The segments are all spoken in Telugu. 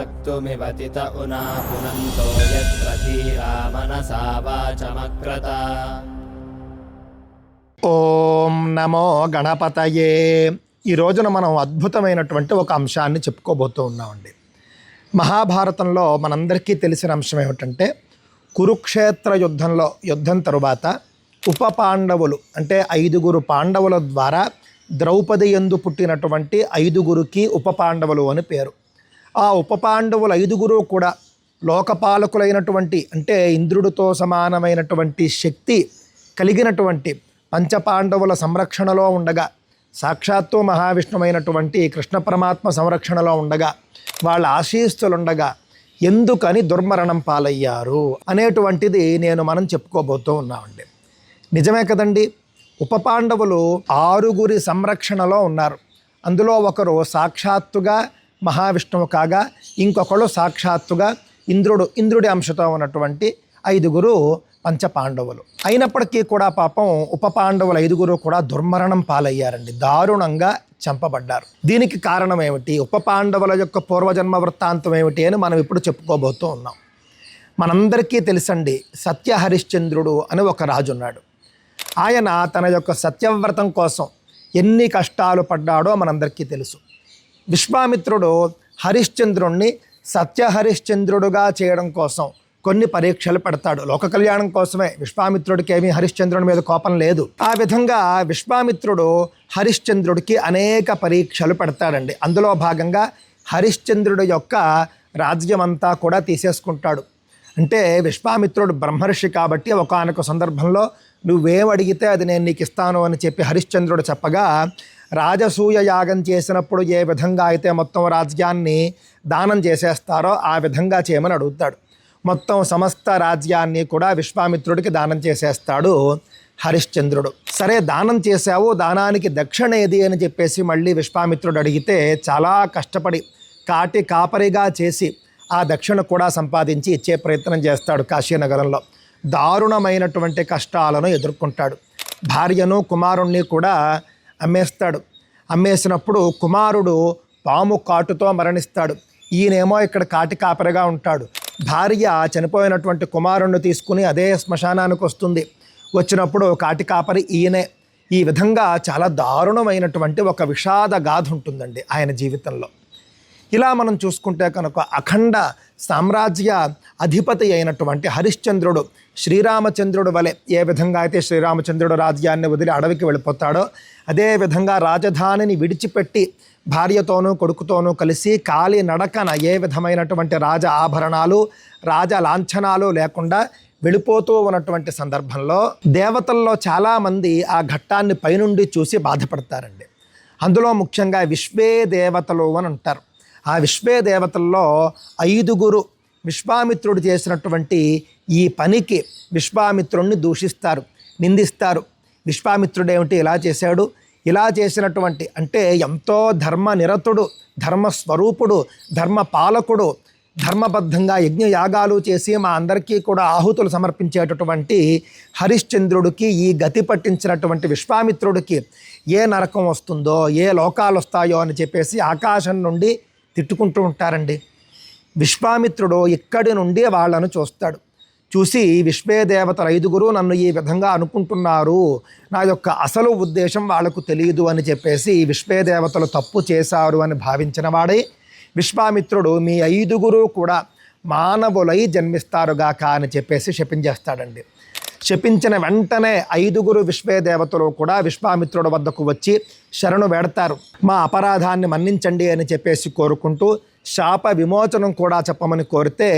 सक्तुमिवतित उना पुनन्तो यत्र धीरा मनसा वाचमक्रत ఓం నమో గణపతయే ఈ రోజున మనం అద్భుతమైనటువంటి ఒక అంశాన్ని చెప్పుకోబోతూ ఉన్నామండి మహాభారతంలో మనందరికీ తెలిసిన అంశం ఏమిటంటే కురుక్షేత్ర యుద్ధంలో యుద్ధం తరువాత ఉప పాండవులు అంటే ఐదుగురు పాండవుల ద్వారా ద్రౌపది ఎందు పుట్టినటువంటి ఐదుగురికి ఉప పాండవులు అని పేరు ఆ ఉప పాండవులు ఐదుగురు కూడా లోకపాలకులైనటువంటి అంటే ఇంద్రుడితో సమానమైనటువంటి శక్తి కలిగినటువంటి పంచపాండవుల సంరక్షణలో ఉండగా సాక్షాత్తు మహావిష్ణువైనటువంటి కృష్ణ పరమాత్మ సంరక్షణలో ఉండగా వాళ్ళ ఆశీస్సులుండగా ఎందుకని దుర్మరణం పాలయ్యారు అనేటువంటిది నేను మనం చెప్పుకోబోతూ ఉన్నామండి. నిజమే కదండి ఉప పాండవులు ఆరుగురి సంరక్షణలో ఉన్నారు. అందులో ఒకరు సాక్షాత్తుగా మహావిష్ణువు కాగా ఇంకొకళ్ళు సాక్షాత్తుగా ఇంద్రుడు ఇంద్రుడి అంశతో ఉన్నటువంటి ఐదుగురు పంచపాండవులు. అయినప్పటికీ కూడా పాపం ఉప పాండవులు ఐదుగురు కూడా దుర్మరణం పాలయ్యారండి. దారుణంగా చంపబడ్డారు. దీనికి కారణం ఏమిటి ఉప పాండవుల యొక్క పూర్వజన్మ వృత్తాంతం ఏమిటి అని మనం ఇప్పుడు చెప్పుకోబోతూ ఉన్నాం. మనందరికీ తెలుసండి సత్య హరిశ్చంద్రుడు అని ఒక రాజు ఉన్నాడు ఆయన తన యొక్క సత్యవ్రతం కోసం ఎన్ని కష్టాలు పడ్డాడో మనందరికీ తెలుసు. విశ్వామిత్రుడు హరిశ్చంద్రుణ్ణి సత్య హరిశ్చంద్రుడుగా చేయడం కోసం కొన్ని పరీక్షలు పెడతాడు. లోక కళ్యాణం కోసమే. విశ్వామిత్రుడికి ఏమీ హరిశ్చంద్రుడి మీద కోపం లేదు. ఆ విధంగా విశ్వామిత్రుడు హరిశ్చంద్రుడికి అనేక పరీక్షలు పెడతాడండి. అందులో భాగంగా హరిశ్చంద్రుడి యొక్క రాజ్యమంతా కూడా తీసేసుకుంటాడు. అంటే విశ్వామిత్రుడు బ్రహ్మర్షి కాబట్టి ఒకనొక సందర్భంలో నువ్వేం అడిగితే అది నేను నీకు ఇస్తాను అని చెప్పి హరిశ్చంద్రుడు చెప్పగా రాజసూయ యాగం చేసినప్పుడు ఏ విధంగా అయితే మొత్తం రాజ్యాన్ని దానం చేసేస్తారో ఆ విధంగా చేయమని అడుగుతాడు. మొత్తం సమస్త రాజ్యాన్ని కూడా విశ్వామిత్రుడికి దానం చేసేస్తాడు హరిశ్చంద్రుడు. సరే దానం చేశావు దానానికి దక్షిణ ఏది అని చెప్పేసి మళ్ళీ విశ్వామిత్రుడు అడిగితే చాలా కష్టపడి కాటి కాపరిగా చేసి ఆ దక్షిణ కూడా సంపాదించి ఇచ్చే ప్రయత్నం చేస్తాడు కాశీనగరంలో. దారుణమైనటువంటి కష్టాలను ఎదుర్కొంటాడు. భార్యను కుమారుణ్ణి కూడా అమ్మేస్తాడు. అమ్మేసినప్పుడు కుమారుడు పాము కాటుతో మరణిస్తాడు. ఈయనేమో ఇక్కడ కాటి కాపరిగా ఉంటాడు. భార్య చనిపోయినటువంటి కుమారుణ్ణి తీసుకుని అదే శ్మశానానికి వస్తుంది. వచ్చినప్పుడు కాటి కాపరి ఈయనే. ఈ విధంగా చాలా దారుణమైనటువంటి ఒక విషాద గాథ ఉంటుందండి ఆయన జీవితంలో. ఇలా మనం చూసుకుంటే కనుక అఖండ సామ్రాజ్య అధిపతి అయినటువంటి హరిశ్చంద్రుడు శ్రీరామచంద్రుడు వలె ఏ విధంగా అయితే శ్రీరామచంద్రుడు రాజ్యాన్ని వదిలి అడవికి వెళ్ళిపోతాడో అదే విధంగా రాజధానిని విడిచిపెట్టి భార్యతోనూ కొడుకుతోనూ కలిసి కాలి నడకన ఏ విధమైనటువంటి రాజ ఆభరణాలు రాజ లాంఛనాలు లేకుండా వెళ్ళిపోతూ ఉన్నటువంటి సందర్భంలో దేవతల్లో చాలామంది ఆ ఘట్టాన్ని పైనుండి చూసి బాధపడతారండి. అందులో ముఖ్యంగా విశ్వే దేవతలు అని అంటారు ఆ విశ్వే దేవతల్లో ఐదుగురు విశ్వామిత్రుడు చేసినటువంటి ఈ పనికి విశ్వామిత్రుణ్ణి దూషిస్తారు నిందిస్తారు. విశ్వామిత్రుడు ఏమిటి? ఇలా చేశాడు. ఇలా చేసినటువంటి అంటే ఎంతో ధర్మ నిరతుడు ధర్మ స్వరూపుడు ధర్మ పాలకుడు ధర్మబద్ధంగా యజ్ఞయాగాలు చేసి మా అందరికీ కూడా ఆహుతులు సమర్పించేటటువంటి హరిశ్చంద్రుడికి ఈ గతి పట్టించినటువంటి విశ్వామిత్రుడికి ఏ నరకం వస్తుందో ఏ లోకాలు వస్తాయో అని చెప్పేసి ఆకాశం నుండి తిట్టుకుంటూ ఉంటారండి. విశ్వామిత్రుడు ఇక్కడి నుండి వాళ్ళను చూస్తాడు. చూసి విశ్వే దేవతలు ఐదుగురు నన్ను ఈ విధంగా అనుకుంటున్నారు. నా యొక్క అసలు ఉద్దేశం వాళ్ళకు తెలియదు అని చెప్పేసి విశ్వే దేవతలు తప్పు చేశారు అని భావించిన వాడే. విశ్వామిత్రుడు మీ ఐదుగురు కూడా మానవులై జన్మిస్తారుగాక అని చెప్పేసి శపించేస్తాడండి. శపించిన వెంటనే ఐదుగురు విశ్వే దేవతలు కూడా విశ్వామిత్రుడు వద్దకు వచ్చి శరణు వేడతారు. మా అపరాధాన్ని మన్నించండి అని చెప్పేసి కోరుకుంటూ శాప విమోచనం కూడా చెప్పమని కోరితే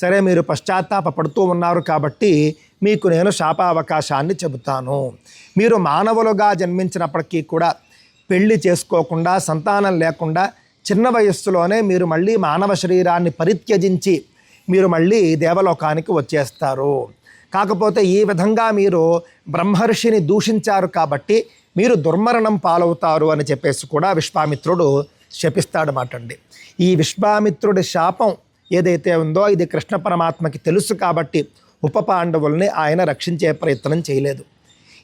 సరే మీరు పశ్చాత్తాప పడుతూ ఉన్నారు కాబట్టి మీకు నేను శాప అవకాశాన్ని చెబుతాను. మీరు మానవులుగా జన్మించినప్పటికీ కూడా పెళ్ళి చేసుకోకుండా సంతానం లేకుండా చిన్న వయస్సులోనే మీరు మళ్ళీ మానవ శరీరాన్ని పరిత్యజించి మీరు మళ్ళీ దేవలోకానికి వచ్చేస్తారు. కాకపోతే ఈ విధంగా మీరు బ్రహ్మర్షిని దూషించారు కాబట్టి మీరు దుర్మరణం పాలవుతారు అని చెప్పేసి కూడా విశ్వామిత్రుడు శపిస్తాడమాటండి అండి. ఈ విశ్వామిత్రుడి శాపం ఏదైతే ఉందో ఇది కృష్ణ పరమాత్మకి తెలుసు కాబట్టి ఉప పాండవుల్ని ఆయన రక్షించే ప్రయత్నం చేయలేదు.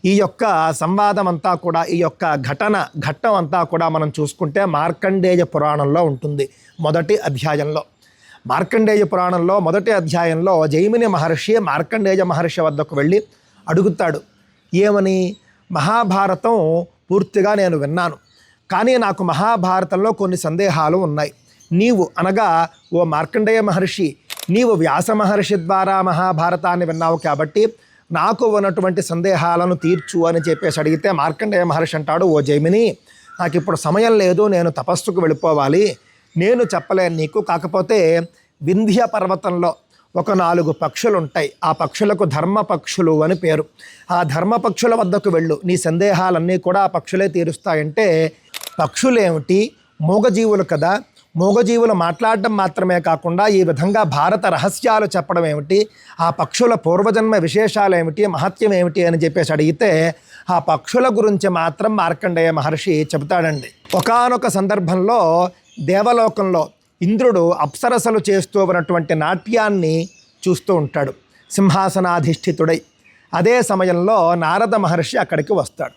ఈ యొక్క సంవాదం అంతా కూడా ఈ యొక్క ఘటన ఘట్టం అంతా కూడా మనం చూసుకుంటే మార్కండేయ పురాణంలో ఉంటుంది. మొదటి అధ్యాయంలో. మార్కండేయ పురాణంలో మొదటి అధ్యాయంలో జైమిని మహర్షి మార్కండేయ మహర్షి వద్దకు వెళ్ళి అడుగుతాడు ఏమని? మహాభారతం పూర్తిగా నేను విన్నాను. కానీ నాకు మహాభారతంలో కొన్ని సందేహాలు ఉన్నాయి. నీవు అనగా ఓ మార్కండేయ మహర్షి నీవు వ్యాస మహర్షి ద్వారా మహాభారతాన్ని విన్నావు కాబట్టి నాకు ఉన్నటువంటి సందేహాలను తీర్చు అని చెప్పేసి అడిగితే మార్కండేయ మహర్షి అంటాడు ఓ జైమిని నాకు ఇప్పుడు సమయం లేదు నేను తపస్సుకు వెళ్ళిపోవాలి. నేను చెప్పలేను నీకు. కాకపోతే వింధ్య పర్వతంలో ఒక నాలుగు పక్షులు ఉంటాయి ఆ పక్షులకు ధర్మ పక్షులు అని పేరు. ఆ ధర్మ పక్షుల వద్దకు వెళ్ళు. నీ సందేహాలన్నీ కూడా ఆ పక్షులే తీరుస్తాయంటే పక్షులేమిటి? మూగజీవులు కదా. మూగజీవులు మాట్లాడడం మాత్రమే కాకుండా ఈ విధంగా భారత రహస్యాలు చెప్పడం ఏమిటి? ఆ పక్షుల పూర్వజన్మ విశేషాలు ఏమిటి మహత్యం ఏమిటి? అని చెప్పేసి అడిగితే ఆ పక్షుల గురించి మాత్రం మార్కండేయ మహర్షి చెబుతాడండి. ఒకానొక సందర్భంలో దేవలోకంలో ఇంద్రుడు అప్సరసలు చేస్తూ ఉన్నటువంటి నాట్యాన్ని చూస్తూ ఉంటాడు. సింహాసనాధిష్ఠితుడై. అదే సమయంలో నారద మహర్షి అక్కడికి వస్తాడు.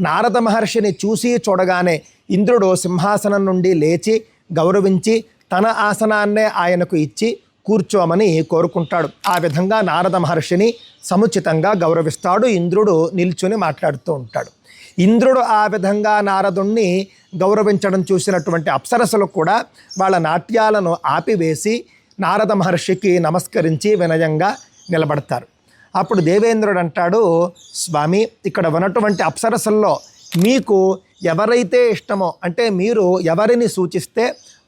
నారద మహర్షిని చూసి చూడగానే ఇంద్రుడు సింహాసనం నుండి లేచి గౌరవించి తన ఆసనాన్నే ఆయనకు ఇచ్చి కూర్చోమని కోరుకుంటాడు. ఆ విధంగా నారద మహర్షిని సముచితంగా గౌరవిస్తాడు. ఇంద్రుడు నిల్చుని మాట్లాడుతూ ఉంటాడు. ఇంద్రుడు ఆ విధంగా నారదుణ్ణి గౌరవించడం చూసినటువంటి అప్సరసులు కూడా వాళ్ళ నాట్యాలను ఆపివేసి నారద మహర్షికి నమస్కరించి వినయంగా నిలబడతారు. అప్పుడు దేవేంద్రుడు అంటాడు స్వామి ఇక్కడ ఉన్నటువంటి అప్సరసల్లో మీకు ఎవరైతే ఇష్టమో అంటే మీరు ఎవరిని సూచిస్తే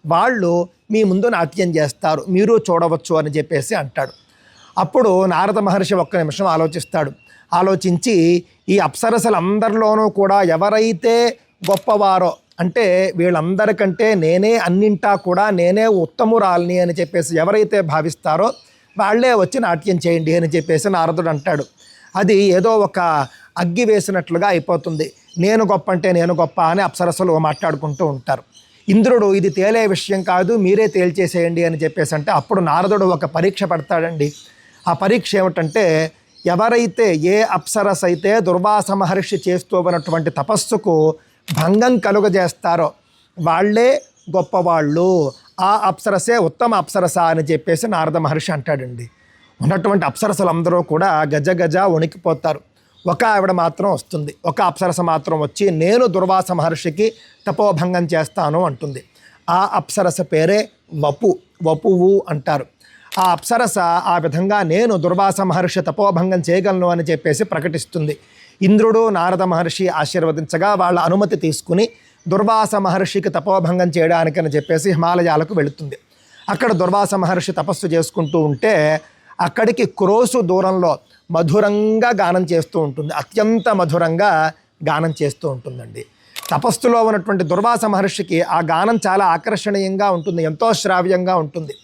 వాళ్ళు మీ ముందు నాట్యం చేస్తారు మీరు చూడవచ్చు అని చెప్పేసి అంటాడు. అప్పుడు నారద మహర్షి ఒక్క నిమిషం ఆలోచిస్తాడు. ఆలోచించి ఈ అప్సరసలందరిలోనూ కూడా ఎవరైతే గొప్పవారో అంటే వీళ్ళందరికంటే నేనే అన్నింటా కూడా నేనే ఉత్తమురాలిని అని చెప్పేసి ఎవరైతే భావిస్తారో వాళ్ళే వచ్చి నాట్యం చేయండి అని చెప్పేసి నారదుడు అంటాడు. అది ఏదో ఒక అగ్గి వేసినట్లుగా అయిపోతుంది. నేను గొప్ప అంటే నేను గొప్ప అని అప్సరసలు మాట్లాడుకుంటూ ఉంటారు. ఇంద్రుడు ఇది తేలే విషయం కాదు మీరే తేల్చేసేయండి అని చెప్పేసి అంటే అప్పుడు నారదుడు ఒక పరీక్ష పడతాడండి. ఆ పరీక్ష ఏమిటంటే ఎవరైతే ఏ అప్సరస్ అయితే దుర్వాస మహర్షి చేస్తూ ఉన్నటువంటి తపస్సుకు భంగం కలుగజేస్తారో వాళ్ళే గొప్పవాళ్ళు. ఆ అప్సరసే ఉత్తమ అప్సరస అని చెప్పేసి నారద మహర్షి అంటాడండి. ఉన్నటువంటి అప్సరసలు అందరూ కూడా గజ గజ వణికిపోతారు. ఒక ఆవిడ మాత్రం వస్తుంది. ఒక అప్సరస మాత్రం వచ్చి నేను దుర్వాస మహర్షికి తపోభంగం చేస్తాను అంటుంది. ఆ అప్సరస పేరే వపు వపువు అంటారు. ఆ అప్సరస ఆ విధంగా నేను దుర్వాస మహర్షి తపోభంగం చేయగలను అని చెప్పేసి ప్రకటిస్తుంది. ఇంద్రుడు నారద మహర్షి ఆశీర్వదించగా వాళ్ళ అనుమతి తీసుకుని దుర్వాస మహర్షికి తపోభంగం చేయడానికని చెప్పేసి హిమాలయాలకు వెళుతుంది. అక్కడ దుర్వాస మహర్షి తపస్సు చేసుకుంటూ ఉంటే అక్కడికి క్రోసు దూరంలో మధురంగా గానం చేస్తూ ఉంటుంది. అత్యంత మధురంగా గానం చేస్తూ ఉంటుందండి. తపస్సులో ఉన్నటువంటి దుర్వాస మహర్షికి ఆ గానం చాలా ఆకర్షణీయంగా ఉంటుంది ఎంతో శ్రావ్యంగా ఉంటుంది.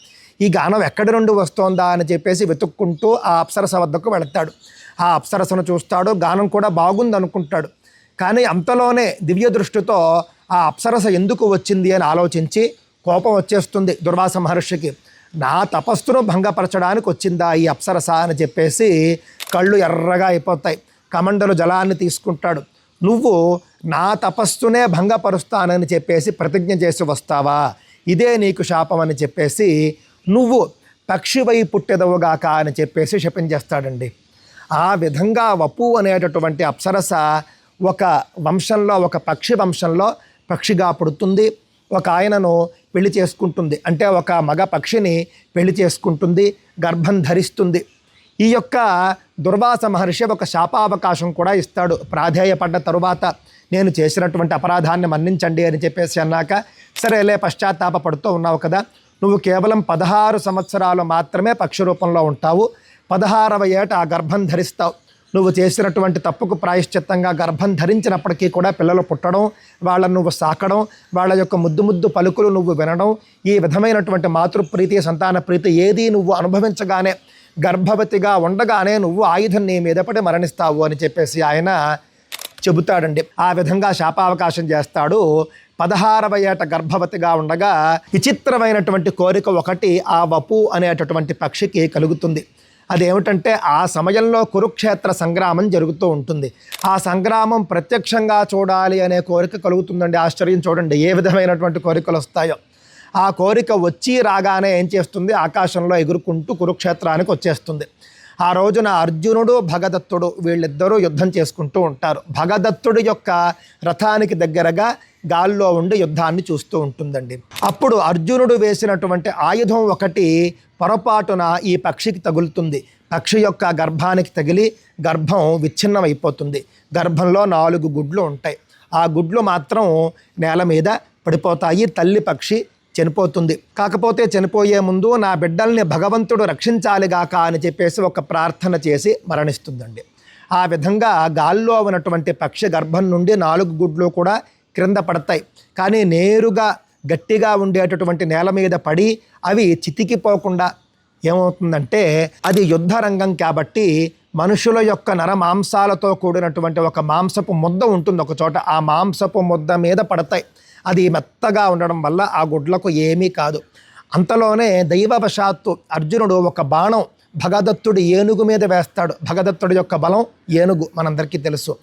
ఈ గానం ఎక్కడి నుండి వస్తోందా అని చెప్పేసి వెతుక్కుంటూ ఆ అప్సరస వద్దకు వెళతాడు. ఆ అప్సరసను చూస్తాడు గానం కూడా బాగుంది అనుకుంటాడు కానీ అంతలోనే దివ్య దృష్టితో ఆ అప్సరస ఎందుకు వచ్చింది అని ఆలోచించి కోపం వచ్చేస్తుంది దుర్వాస మహర్షికి. నా తపస్సును భంగపరచడానికి వచ్చిందా ఈ అప్సరస అని చెప్పేసి కళ్ళు ఎర్రగా అయిపోతాయి. కమండలు జలాన్ని తీసుకుంటాడు. నువ్వు నా తపస్సునే భంగపరుస్తానని చెప్పేసి ప్రతిజ్ఞ చేసి వస్తావా? ఇదే నీకు శాపం అని చెప్పేసి నువ్వు పక్షివై పుట్టెదవుగాక అని చెప్పేసి శపించేస్తాడండి ఆ విధంగా వపు అనేటటువంటి అప్సరస ఒక వంశంలో ఒక పక్షి వంశంలో పక్షిగా పుడుతుంది. ఒక ఆయనను పెళ్ళి చేసుకుంటుంది. అంటే ఒక మగ పక్షిని పెళ్ళి చేసుకుంటుంది గర్భం ధరిస్తుంది. ఈ యొక్క దుర్వాస మహర్షి ఒక శాపావకాశం కూడా ఇస్తాడు. ప్రాధేయపడ్డ తరువాత నేను చేసినటువంటి అపరాధాన్ని మన్నించండి అని చెప్పేసి అన్నాక సరేలే పశ్చాత్తాప పడుతూ ఉన్నావు కదా నువ్వు కేవలం పదహారు సంవత్సరాలు మాత్రమే పక్షి రూపంలో ఉంటావు. పదహారవ ఏట ఆ గర్భం ధరిస్తావు. నువ్వు చేసినటువంటి తప్పుకు ప్రాయశ్చిత్తంగా గర్భం ధరించినప్పటికీ కూడా పిల్లలు పుట్టడం వాళ్ళను నువ్వు సాకడం వాళ్ళ యొక్క ముద్దు ముద్దు పలుకులు నువ్వు వినడం ఈ విధమైనటువంటి మాతృప్రీతి సంతాన ప్రీతి ఏది నువ్వు అనుభవించగానే గర్భవతిగా ఉండగానే నువ్వు ఆయుధం నీ మీద పడి మరణిస్తావు అని చెప్పేసి ఆయన చెబుతాడండి. ఆ విధంగా శాపావకాశం చేస్తాడు. పదహారవ ఏట గర్భవతిగా ఉండగా విచిత్రమైనటువంటి కోరిక ఒకటి ఆ వపు అనేటటువంటి పక్షికి కలుగుతుంది. అదేమిటంటే ఆ సమయంలో కురుక్షేత్ర సంగ్రామం జరుగుతూ ఉంటుంది. ఆ సంగ్రామం ప్రత్యక్షంగా చూడాలి అనే కోరిక కలుగుతుందండి. ఆశ్చర్యం చూడండి ఏ విధమైనటువంటి కోరికలు వస్తాయో. ఆ కోరిక వచ్చి రాగానే ఏం చేస్తుంది? ఆకాశంలో ఎగురుకుంటూ కురుక్షేత్రానికి వచ్చేస్తుంది. ఆ రోజున అర్జునుడు భగదత్తుడు వీళ్ళిద్దరూ యుద్ధం చేసుకుంటూ ఉంటారు. భగదత్తుడి యొక్క రథానికి దగ్గరగా గాల్లో ఉండి యుద్ధాన్ని చూస్తూ ఉంటుందండి. అప్పుడు అర్జునుడు వేసినటువంటి ఆయుధం ఒకటి పొరపాటున ఈ పక్షికి తగులుతుంది. పక్షి యొక్క గర్భానికి తగిలి గర్భం విచ్ఛిన్నమైపోతుంది. గర్భంలో నాలుగు గుడ్లు ఉంటాయి. ఆ గుడ్లు మాత్రం నేల మీద పడిపోతాయి. తల్లి పక్షి చనిపోతుంది. కాకపోతే చనిపోయే ముందు నా బిడ్డల్ని భగవంతుడు రక్షించాలిగాక అని చెప్పేసి ఒక ప్రార్థన చేసి మరణిస్తుందండి. ఆ విధంగా గాల్లో ఉన్నటువంటి పక్షి గర్భం నుండి నాలుగు గుడ్లు కూడా క్రింద పడతాయి. కానీ నేరుగా గట్టిగా ఉండేటటువంటి నేల మీద పడి అవి చితికిపోకుండా ఏమవుతుందంటే అది యుద్ధ రంగం కాబట్టి మనుషుల యొక్క నర మాంసాలతో కూడినటువంటి ఒక మాంసపు ముద్ద ఉంటుంది ఒక చోట. ఆ మాంసపు ముద్ద మీద పడతాయి. అది మెత్తగా ఉండడం వల్ల ఆ గుడ్లకు ఏమీ కాదు. అంతలోనే దైవవశాత్తు అర్జునుడు ఒక బాణం భగదత్తుడి ఏనుగు మీద వేస్తాడు. భగదత్తుడి యొక్క బలం ఏనుగు మనందరికీ తెలుసు.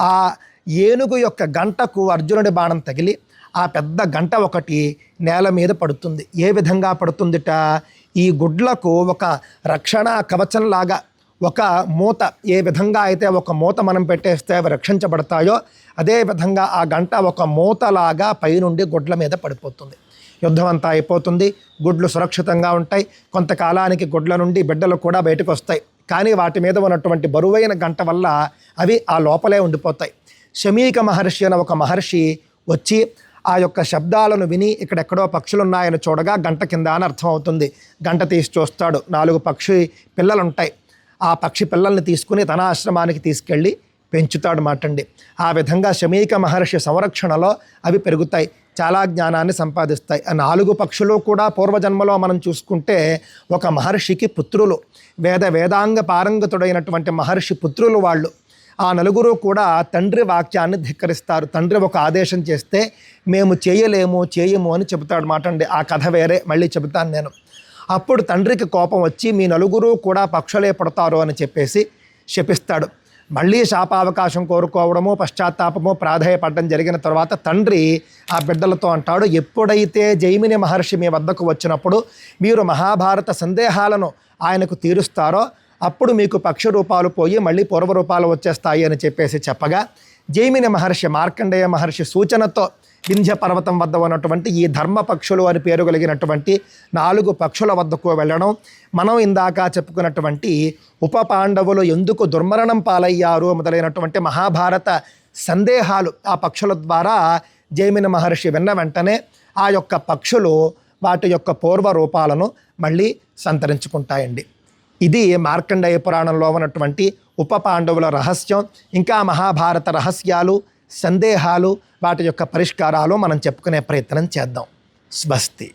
ఆ ఏనుగు యొక్క గంటకు అర్జునుడి బాణం తగిలి ఆ పెద్ద గంట ఒకటి నేల మీద పడుతుంది. ఏ విధంగా పడుతుందిట? ఈ గుడ్లకు ఒక రక్షణ కవచంలాగా ఒక మూత ఏ విధంగా అయితే ఒక మూత మనం పెట్టేస్తే అవి రక్షించబడతాయో అదే విధంగా ఆ గంట ఒక మూతలాగా పైనుండి గుడ్ల మీద పడిపోతుంది. యుద్ధం అంతా అయిపోతుంది గుడ్లు సురక్షితంగా ఉంటాయి కొంతకాలానికి గుడ్ల నుండి బిడ్డలు కూడా బయటకు వస్తాయి కానీ వాటి మీద ఉన్నటువంటి బరువైన గంట వల్ల అవి ఆ లోపలే ఉండిపోతాయి. శమీక మహర్షి అనే ఒక మహర్షి వచ్చి ఆ యొక్క శబ్దాలను విని ఇక్కడెక్కడో పక్షులు ఉన్నాయని చూడగా గంట కింద అని అర్థం అవుతుంది గంట తీసి చూస్తాడు. నాలుగు పక్షి పిల్లలుంటాయి. ఆ పక్షి పిల్లల్ని తీసుకుని తన ఆశ్రమానికి తీసుకెళ్ళి పెంచుతాడు మాటండి. ఆ విధంగా శమీక మహర్షి సంరక్షణలో అవి పెరుగుతాయి చాలా జ్ఞానాన్ని సంపాదిస్తాయి. ఆ నాలుగు పక్షులు కూడా పూర్వజన్మలో మనం చూసుకుంటే ఒక మహర్షికి పుత్రులు. వేద వేదాంగ పారంగతుడైనటువంటి మహర్షి పుత్రులు వాళ్ళు. ఆ నలుగురు కూడా తండ్రి వాక్యాన్ని ధిక్కరిస్తారు. తండ్రి ఒక ఆదేశం చేస్తే మేము చేయలేము చేయము అని చెబుతాడు మాట అండి ఆ కథ వేరే మళ్ళీ చెబుతాను నేను. అప్పుడు తండ్రికి కోపం వచ్చి మీ నలుగురు కూడా పక్షులే పడతారు అని చెప్పేసి శపిస్తాడు. మళ్ళీ శాపావకాశం కోరుకోవడము పశ్చాత్తాపము ప్రాధాయపడడం జరిగిన తర్వాత తండ్రి ఆ బిడ్డలతో అంటాడు ఎప్పుడైతే జైమిని మహర్షి మీ వద్దకు వచ్చినప్పుడు మీరు మహాభారత సందేహాలను ఆయనకు తీరుస్తారో అప్పుడు మీకు పక్ష రూపాలు పోయి మళ్ళీ పూర్వ రూపాలు వచ్చేస్తాయి అని చెప్పేసి చెప్పగా జైమిని మహర్షి మార్కండేయ మహర్షి సూచనతో వింధ్య పర్వతం వద్ద ఉన్నటువంటి ఈ ధర్మ పక్షులు అని పేరు కలిగినటువంటి నాలుగు పక్షుల వద్దకు వెళ్ళడం. మనం ఇందాక చెప్పుకున్నటువంటి ఉప పాండవులు ఎందుకు దుర్మరణం పాలయ్యారు మొదలైనటువంటి మహాభారత సందేహాలు ఆ పక్షుల ద్వారా జైమిన మహర్షి విన్న వెంటనే ఆ యొక్క పక్షులు వాటి యొక్క పూర్వ రూపాలను మళ్ళీ సంతరించుకుంటాయండి. ఇది మార్కండేయ పురాణంలో ఉన్నటువంటి ఉప పాండవుల రహస్యం. ఇంకా మహాభారత రహస్యాలు సందేహాలు వాటి యొక్క పరిష్కారాలు మనం చెప్పుకునే ప్రయత్నం చేద్దాం. స్వస్తి.